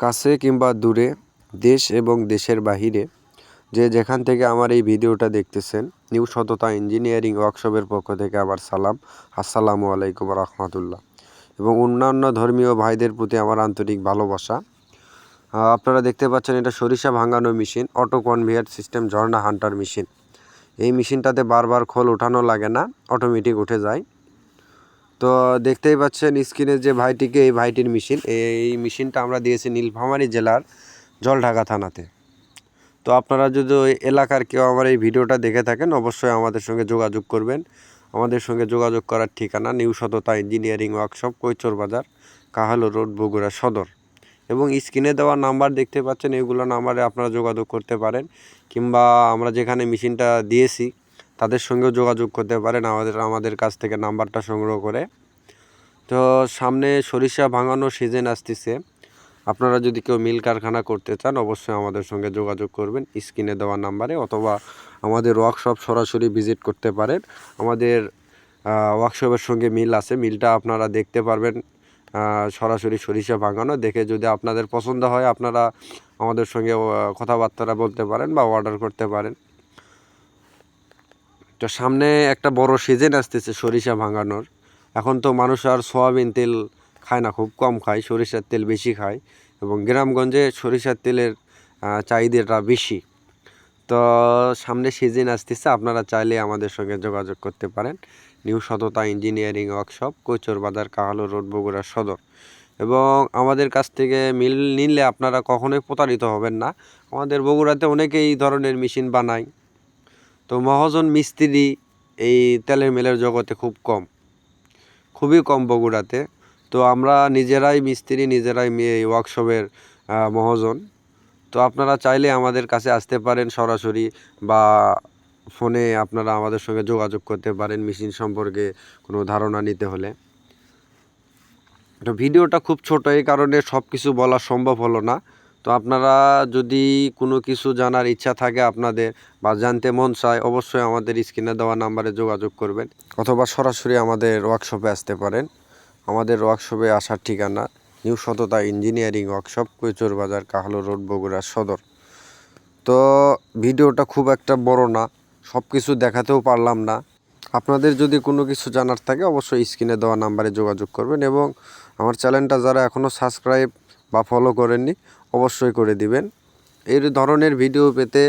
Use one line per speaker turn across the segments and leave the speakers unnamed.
কাছে কিংবা দূরে, দেশ এবং দেশের বাহিরে, যে যেখান থেকে আমার এই ভিডিওটা দেখতেছেন, নিউ সততা ইঞ্জিনিয়ারিং ওয়ার্কশপের পক্ষ থেকে আবার সালাম। আসসালামু আলাইকুম রহমতুল্লাহ। এবং অন্যান্য ধর্মীয় ভাইদের প্রতি আমার আন্তরিক ভালোবাসা। আপনারা দেখতে পাচ্ছেন এটা সরিষা ভাঙানো মেশিন, অটো কনভেয়ার সিস্টেম, ঝর্ণা হান্টার মেশিন। এই মেশিনটাতে বারবার খোল ওঠানো লাগে না, অটোমেটিক উঠে যায়। তো দেখতেই পাচ্ছেন স্ক্রিনে যে ভাইটিকে, এই ভাইটির মেশিন, এই মেশিনটা আমরা দিয়েছি নীলফামারী জেলার জলঢাকা থানাতে। তো আপনারা যদি ওই এলাকার কেউ আমার এই ভিডিওটা দেখে থাকেন, অবশ্যই আমাদের সঙ্গে যোগাযোগ করবেন। আমাদের সঙ্গে যোগাযোগ করার ঠিকানা নিউ সততা ইঞ্জিনিয়ারিং ওয়ার্কশপ, কৈচর বাজার, কাহালো রোড, বগুড়া সদর। এবং স্ক্রিনে দেওয়া নাম্বার দেখতে পাচ্ছেন, এগুলো নাম্বারে আপনারা যোগাযোগ করতে পারেন, কিংবা আমরা যেখানে মেশিনটা দিয়েছি তাদের সঙ্গেও যোগাযোগ করতে পারেন, আমাদের আমাদের কাছ থেকে নাম্বারটা সংগ্রহ করে। তো সামনে সরিষা ভাঙানো সিজন আসতেছে। আপনারা যদি কেউ মিল কারখানা করতে চান, অবশ্যই আমাদের সঙ্গে যোগাযোগ করবেন। স্ক্রিনে দেওয়া নাম্বারে অথবা আমাদের ওয়ার্কশপ সরাসরি ভিজিট করতে পারেন। আমাদের ওয়ার্কশপের সঙ্গে মিল আছে। মিলটা আপনারা দেখতে পারবেন সরাসরি সরিষা ভাঙানো। দেখে যদি আপনাদের পছন্দ হয়, আপনারা আমাদের সঙ্গে কথাবার্তা বলতে পারেন বা অর্ডার করতে পারেন। তো সামনে একটা বড় সিজন আসতেছে সরিষা ভাঙানোর। এখন তো মানুষ আর সয়াবিন তেল খায় না, খুব কম খায়, সরিষার তেল বেশি খায় এবং গ্রামগঞ্জে সরিষার তেলের চাহিদাটা বেশি। তো সামনে সিজন আসতেছে, আপনারা চাইলে আমাদের সঙ্গে যোগাযোগ করতে পারেন। নিউ সততা ইঞ্জিনিয়ারিং ওয়ার্কশপ, কৈচর বাজার, কাহালো রোড, বগুড়া সদর। এবং আমাদের কাছ থেকে মিল নিলে আপনারা কখনোই প্রতারিত হবেন না। আমাদের বগুড়াতে অনেকেই এই ধরনের মেশিন বানায়। তো মহাজন মিস্ত্রি এই তেলের মিলের জগতে খুব কম, খুবই কম বগুড়াতে। তো আমরা নিজেরাই মিস্ত্রি, নিজেরাই এই ওয়ার্কশপের মহাজন। তো আপনারা চাইলে আমাদের কাছে আসতে পারেন সরাসরি বা ফোনে আপনারা আমাদের সঙ্গে যোগাযোগ করতে পারেন মেশিন সম্পর্কে কোনো ধারণা নিতে হলে। তো ভিডিওটা খুব ছোট, এই কারণে সব কিছু বলা সম্ভব হলো না। তো আপনারা যদি কোনো কিছু জানার ইচ্ছা থাকে আপনাদের বা জানতে মন চায়, অবশ্যই আমাদের স্ক্রিনে দেওয়া নাম্বারে যোগাযোগ করবেন অথবা সরাসরি আমাদের ওয়ার্কশপে আসতে পারেন। আমাদের ওয়ার্কশপে আসার ঠিকানা নিউ সততা ইঞ্জিনিয়ারিং ওয়ার্কশপ কৈচর বাজার, কাহলো রোড, বগুড়া সদর। তো ভিডিওটা খুব একটা বড় না সব কিছু দেখাতেও পারলাম না। আপনাদের যদি কোনো কিছু জানার থাকে অবশ্যই স্ক্রিনে দেওয়া নাম্বারে যোগাযোগ করবেন এবং আমার চ্যানেলটা যারা এখনও সাবস্ক্রাইব বা ফলো করেননি অবশ্যই করে দিবেন। এই ধরনের ভিডিও পেতে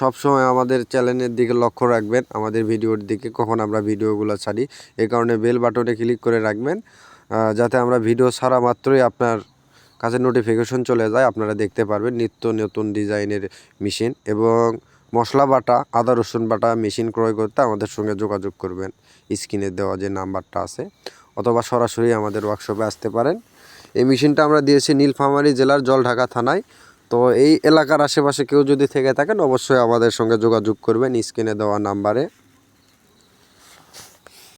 সবসময় আমাদের চ্যানেলের দিকে লক্ষ্য রাখবেন। আমাদের ভিডিওর দিকে কখন আমরা ভিডিওগুলো ছাড়ি এই কারণে বেল বাটনে ক্লিক করে রাখবেন যাতে আমরা ভিডিও ছাড়া মাত্রই আপনার কাছে নোটিফিকেশন চলে যায়, আপনারা দেখতে পারবেন নিত্য নতুন ডিজাইনের মেশিন এবং মশলা বাটা, আদা, রসুন বাটা মেশিন ক্রয় করতে আমাদের সঙ্গে যোগাযোগ করবেন। স্ক্রিনে দেওয়া যে নাম্বারটা আছে, অথবা সরাসরি আমাদের ওয়ার্কশপে আসতে পারেন। এই মেশিনটা আমরা দিয়েছি নীলফামারী জেলার জল ঢাকা থানায়। তো এই এলাকার আশেপাশে কেউ যদি থেকে থাকেন, অবশ্যই আমাদের সঙ্গে যোগাযোগ করবেন, স্ক্রিনে দেওয়া নাম্বারে।